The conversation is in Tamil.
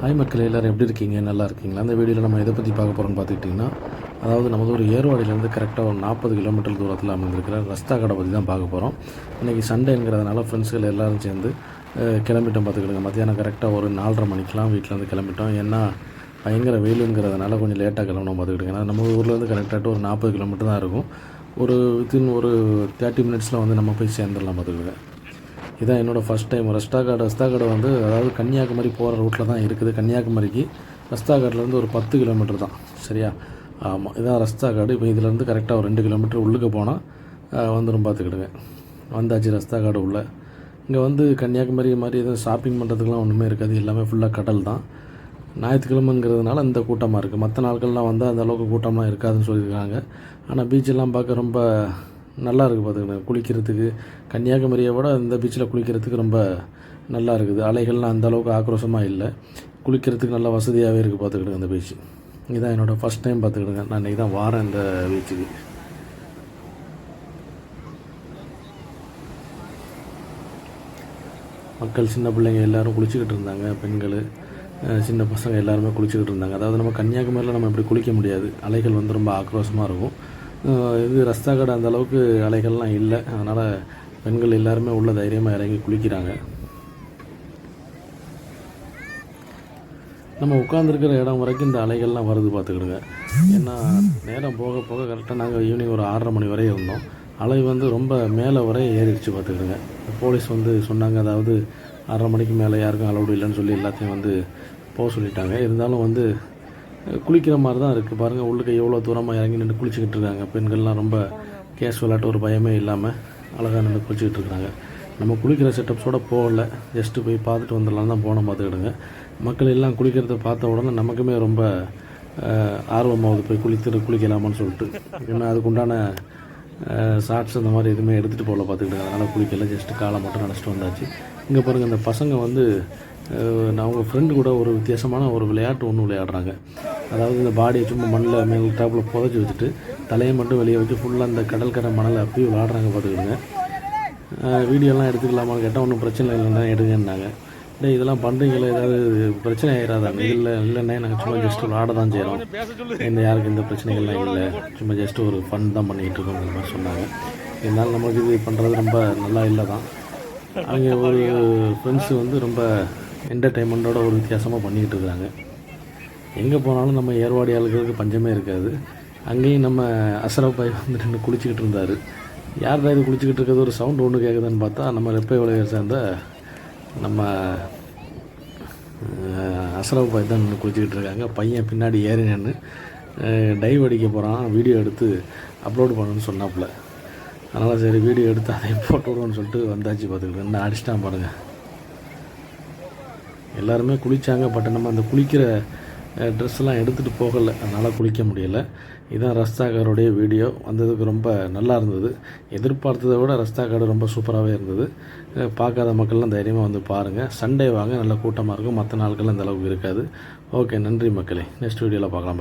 ஹாய் மக்கள் எல்லோரும் எப்படி இருக்கீங்க? நல்லா இருக்கீங்களா? அந்த வீடியோவில் நம்ம எதை பற்றி பார்க்க போகிறோம்னு பார்த்துக்கிட்டிங்கன்னா அதாவது நமது ஒரு ஏர்வாடியிலேருந்து கரெக்டாக ஒரு நாற்பது கிலோமீட்டர் தூரத்தில் அமைந்திருக்கிற ரஸ்தா கடை பற்றி தான் பார்க்க போகிறோம் இன்றைக்கி சண்டேங்கிறதுனால ஃப்ரெண்ட்ஸுகள் எல்லோரும் சேர்ந்து கிளம்பிட்டோம் பார்த்துக்கிடுங்க. மத்தியானம் கரெக்டாக ஒரு நாலரை மணிக்கெலாம் வீட்டிலேருந்து கிளம்பிட்டோம். ஏன்னா பயங்கர வெயிலுங்கிறதுனால கொஞ்சம் லேட்டாக கிளம்பணும் பார்த்துக்கிடுங்க. ஏன்னா நம்ம ஊர்லேருந்து கரெக்டாக ஒரு நாற்பது கிலோமீட்டர் தான் இருக்கும். ஒரு வித்தின் ஒரு தேர்ட்டி மினிட்ஸில் வந்து நம்ம போய் சேர்ந்துடலாம் பார்த்துக்கிடுங்க. இதான் என்னோடய ஃபஸ்ட் டைம் ரஸ்தாகாடு ரஸ்தாகாடு வந்து அதாவது கன்னியாகுமரி போகிற ரூட்டில் தான் இருக்குது. கன்னியாகுமரிக்கு ரஸ்தாகாட்லேருந்து ஒரு பத்து கிலோமீட்டர் தான். சரியா? ஆமாம் இதான் ரஸ்தாகாடு. இப்போ இதுலேருந்து கரெக்டாக ஒரு ரெண்டு கிலோமீட்டர் உள்ளுக்கு போனால் வந்துடும் பார்த்துக்கிடுங்க வந்தாச்சு ரஸ்தாகாடு உள்ளே. இங்கே வந்து கன்னியாகுமரி மாதிரி எதுவும் ஷாப்பிங் பண்ணுறதுக்குலாம் ஒன்றுமே இருக்காது. எல்லாமே ஃபுல்லாக கடல் தான். ஞாயிற்றுக்கிழமைங்கிறதுனால இந்த கூட்டமாக இருக்குது மற்ற நாட்கள்லாம் வந்து அந்த அளவுக்கு கூட்டம்லாம் இருக்காதுன்னு சொல்லியிருக்காங்க. ஆனால் பீச்செல்லாம் பார்க்க ரொம்ப நல்லா இருக்குது பார்த்துக்கணும் குளிக்கிறதுக்கு கன்னியாகுமரியை விட இந்த பீச்சில் குளிக்கிறதுக்கு ரொம்ப நல்லா இருக்குது அலைகள்லாம் அந்தளவுக்கு ஆக்ரோஷமாக இல்லை. குளிக்கிறதுக்கு நல்லா வசதியாகவே இருக்குது பார்த்துக்கிடுங்க அந்த பீச்சு இதுதான் என்னோடய ஃபஸ்ட் டைம் பார்த்துக்கிடுங்க நான் இன்றைக்கி தான் வாரேன் இந்த பீச்சுக்கு மக்கள் சின்ன பிள்ளைங்க எல்லாரும் குளிச்சுக்கிட்டு இருந்தாங்க. பெண்கள் சின்ன பசங்க எல்லாருமே குளிச்சுக்கிட்டு இருந்தாங்க. அதாவது நம்ம கன்னியாகுமரியில் நம்ம இப்படி குளிக்க முடியாது. அலைகள் வந்து ரொம்ப ஆக்ரோஷமாக இருக்கும். இது ரஸ்தாகடை அந்த அளவுக்கு அலைகள்லாம் இல்லை. அதனால் பெண்கள் எல்லாருமே உள்ள தைரியமாக இறங்கி குளிக்கிறாங்க. நம்ம உட்காந்துருக்கிற இடம் வரைக்கும் இந்த அலைகள்லாம் வருது பார்த்துக்கிடுங்க. ஏன்னா நேரம் போக போக கரெக்டாக நாங்கள் ஈவினிங் ஒரு ஆறரை மணி வரை இருந்தோம். அலை வந்து ரொம்ப மேலே வரை ஏறிடுச்சு பார்த்துக்கிடுங்க. போலீஸ் வந்து சொன்னாங்க அதாவது ஆறரை மணிக்கு மேலே யாருக்கும் அலௌடு இல்லைன்னு சொல்லி எல்லாத்தையும் வந்து போக சொல்லிட்டாங்க. இருந்தாலும் வந்து குளிக்கிற மாதிரி தான் இருக்குது பாருங்கள் உள்ளுக்கு எவ்வளோ தூரமாக இறங்கி நின்று குளிச்சுக்கிட்டு இருக்காங்க. பெண்கள்லாம் ரொம்ப கேஷுவலாட்டு ஒரு பயமே இல்லாமல் அழகாக நின்று குளிச்சுக்கிட்டு இருக்காங்க. நம்ம குளிக்கிற செட்டப்ஸோட போகல. ஜஸ்ட்டு போய் பார்த்துட்டு வந்துடலாம் தான் போனோம் பார்த்துக்கிடுங்க. மக்கள் எல்லாம் குளிக்கிறத பார்த்த உடனே நமக்குமே ரொம்ப ஆர்வமாகுது போய் குளித்து குளிக்கலாமான்னு சொல்லிட்டு. ஏன்னா அதுக்குண்டான ஷார்ட்ஸ் அந்த மாதிரி எதுவுமே எடுத்துகிட்டு போகல பார்த்துக்கிட்டு அதனால் குளிக்கல. ஜஸ்ட்டு காலை மட்டும் நினச்சிட்டு வந்தாச்சு. இங்கே பாருங்கள் இந்த பசங்க வந்து நான் அவங்க ஃப்ரெண்டு கூட ஒரு வித்தியாசமான ஒரு விளையாட்டு ஒன்று விளையாடுறாங்க. அதாவது இந்த பாடியை சும்மா மண்ணில் மேல் டாப்பில் புதைச்சி வச்சுட்டு தலையை மட்டும் வெளியே வச்சு ஃபுல்லாக அந்த கடற்கரை மணலை அப்படி விளாடுறாங்க பார்த்துக்கிடுங்க வீடியோலாம் எடுத்துக்கலாமான்னு கேட்டால் ஒன்றும் பிரச்சனை இல்லைன்னா எடுங்கன்னாங்க. இல்லை இதெல்லாம் பண்ணுறீங்களே ஏதாவது பிரச்சனை ஆகிடாதாங்க இல்லை இல்லைன்னா நாங்கள் சும்மா ஜஸ்ட் விளாட தான் செய்கிறோம் இந்த யாருக்கு எந்த பிரச்சனைகள்லாம் இல்லை. சும்மா ஜஸ்ட் ஒரு ஃபன் தான் பண்ணிகிட்டு இருக்கோங்கிற மாதிரி சொன்னாங்க. இருந்தாலும் நமக்கு இது பண்ணுறது ரொம்ப நல்லா இல்லை தான். அவங்க ஒரு ஃப்ரெண்ட்ஸு வந்து ரொம்ப என்டர்டெயின்மெண்ட்டோட ஒரு வித்தியாசமாக பண்ணிக்கிட்டு இருக்காங்க. எங்கே போனாலும் நம்ம ஏர்வாடி ஆளுகளுக்கு பஞ்சமே இருக்காது. அங்கேயும் நம்ம அசரப் பாய் வந்து நின்று குளிச்சுக்கிட்டு இருந்தார். யார் தான் இது குளிச்சுக்கிட்டு இருக்கிறது? ஒரு சவுண்டு ஒன்று கேட்குதுன்னு பார்த்தா நம்ம ரெப்பை விளையாட சேர்ந்த நம்ம அஹ், பாய் தான் நின்று குளிச்சுக்கிட்டு இருக்காங்க. பையன் பின்னாடி ஏறி நின்று டைவ் அடிக்க போகிறான் வீடியோ எடுத்து அப்லோடு பண்ணணும்னு சொன்னாப்புல. அதனால் சரி வீடியோ எடுத்து அதை போட்டு சொல்லிட்டு வந்தாச்சு பார்த்துக்கிட்டு என்ன அடிச்சிட்டான் பாருங்கள் எல்லாருமே குளித்தாங்க பட் நம்ம அந்த குளிக்கிற ட்ரெஸ்லாம் எடுத்துகிட்டு போகலை. அதனால் குளிக்க முடியலை. இதுதான் ரஸ்தாகாரோடைய வீடியோ. வந்ததுக்கு ரொம்ப நல்லா இருந்தது. எதிர்பார்த்ததை விட ரஸ்தாகாடு ரொம்ப சூப்பராகவே இருந்தது. பார்க்காத மக்கள்லாம் தைரியமாக வந்து பாருங்கள் சண்டே வாங்க நல்ல கூட்டமாக இருக்கும். மற்ற நாட்கள் அந்த அளவுக்கு இருக்காது. ஓகே நன்றி மக்களே. நெக்ஸ்ட் வீடியோவில் பார்க்கலாம்.